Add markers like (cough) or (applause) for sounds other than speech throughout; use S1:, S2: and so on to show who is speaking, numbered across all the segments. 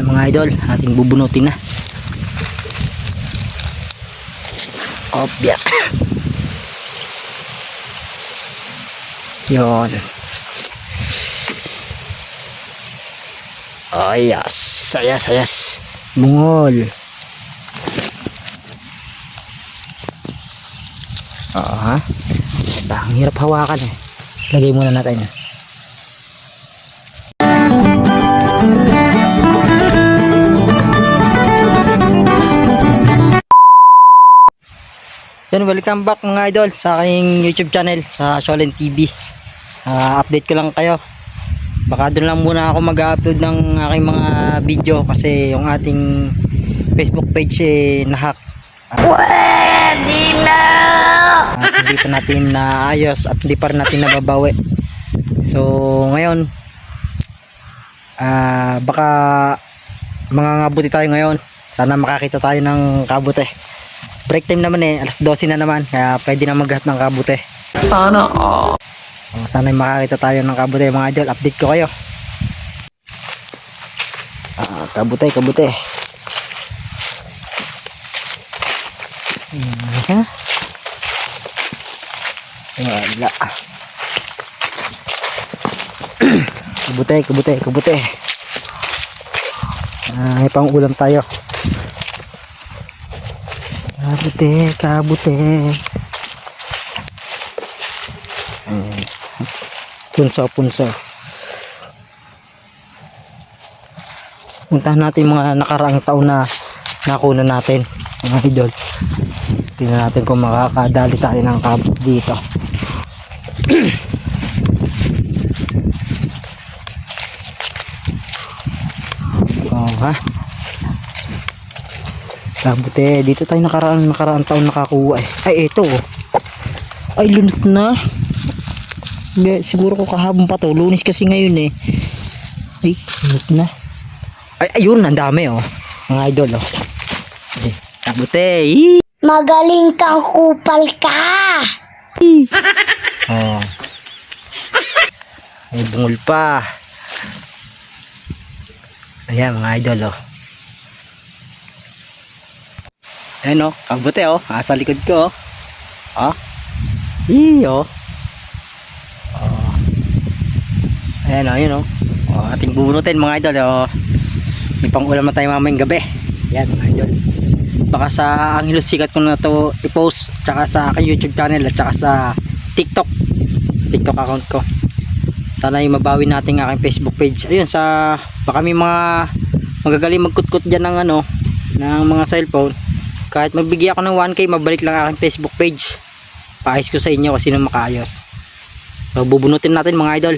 S1: Ayan mga idol, ating bubunutin na. Opya. Yon. Ayas, ayas, ayas. Bungol. Oo ha. Ang hirap hawakan eh. Lagay muna natin. Yan, welcome back mga idol sa aking YouTube channel sa Sholen TV. Ah, update ko lang kayo. Baka doon lang muna ako mag-upload ng aking mga video kasi yung ating Facebook page eh nahack.
S2: Pwede na!
S1: At hindi pa natin naayos at hindi pa natin nababawi. So, ngayon ah baka mangangabuti tayo ngayon. Sana makakita tayo ng kabute. Break time naman eh, alas 12 na naman, kaya pwede na maghat ng kabute.
S2: Sana all.
S1: Oh, sana makakita tayo ng kabute mga idol. Update ko kayo. Ah, kabute, kabute. Ayan. Wala. (clears throat) kabute, kabute, kabute. Ah, may pang ulam tayo. Kabute, kabute. Ayan. Punso, punso. Puntahan natin mga nakaraang taon na nakuna natin, mga idol. Tingnan natin kung makakadali tayo ng kabut dito. (clears throat) oh, ha? Kabut eh, dito tayo nakaraang nakaraang taon nakakuha eh. Ay, ito oh. Ay, lunat na. Siguro ko kahapon pa to. Lunis kasi ngayon eh. Ay, lunat na. Ay, ayun, ang dami oh. Mga idol oh. Ay, kabute. Ih!
S2: Magaling kang kupal ka! (laughs)
S1: Oh. May bungol pa. Ayan mga idol oh. Ayan oh, kabute oh. Nasa likod ko oh. Oh. Ih, oh. Oh. Ayan oh, yun oh. Oh, ating bubunutin mga idol oh. May pang ulam na tayo mamayang gabi. Ayan mga idol. Baka sa Angelos Sikat ko na to i-post tsaka sa aking YouTube channel at tsaka sa TikTok TikTok account ko sana yung mabawi natin ang aking Facebook page ayun sa baka may mga magagaling magkutkut dyan ng ano ng mga cellphone kahit magbigay ako ng 1k mabalik lang ang aking Facebook page paayos ko sa inyo kasi nang makaayos so bubunutin natin mga idol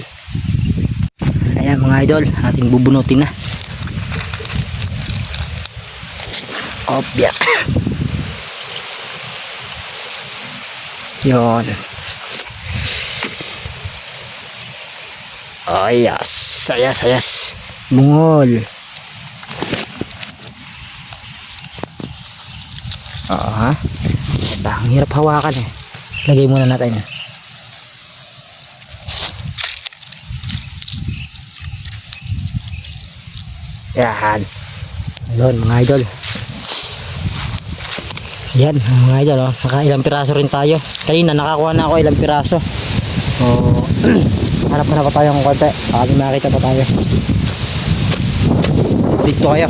S1: ayan mga idol ating bubunutin na opya Yon. Ayas, ayas, ayas. Bungol. Oo ha. Ito, ang hirap hawakan eh. Lagay muna natin. Yan. Ayun mga idol. Yan mga idol oh. Naka ilang piraso rin tayo. Kanina nakakuha na ako ilang piraso. So, (clears throat) hanap na pa tayo ng konti. Baka makita pa tayo. Dito kayo.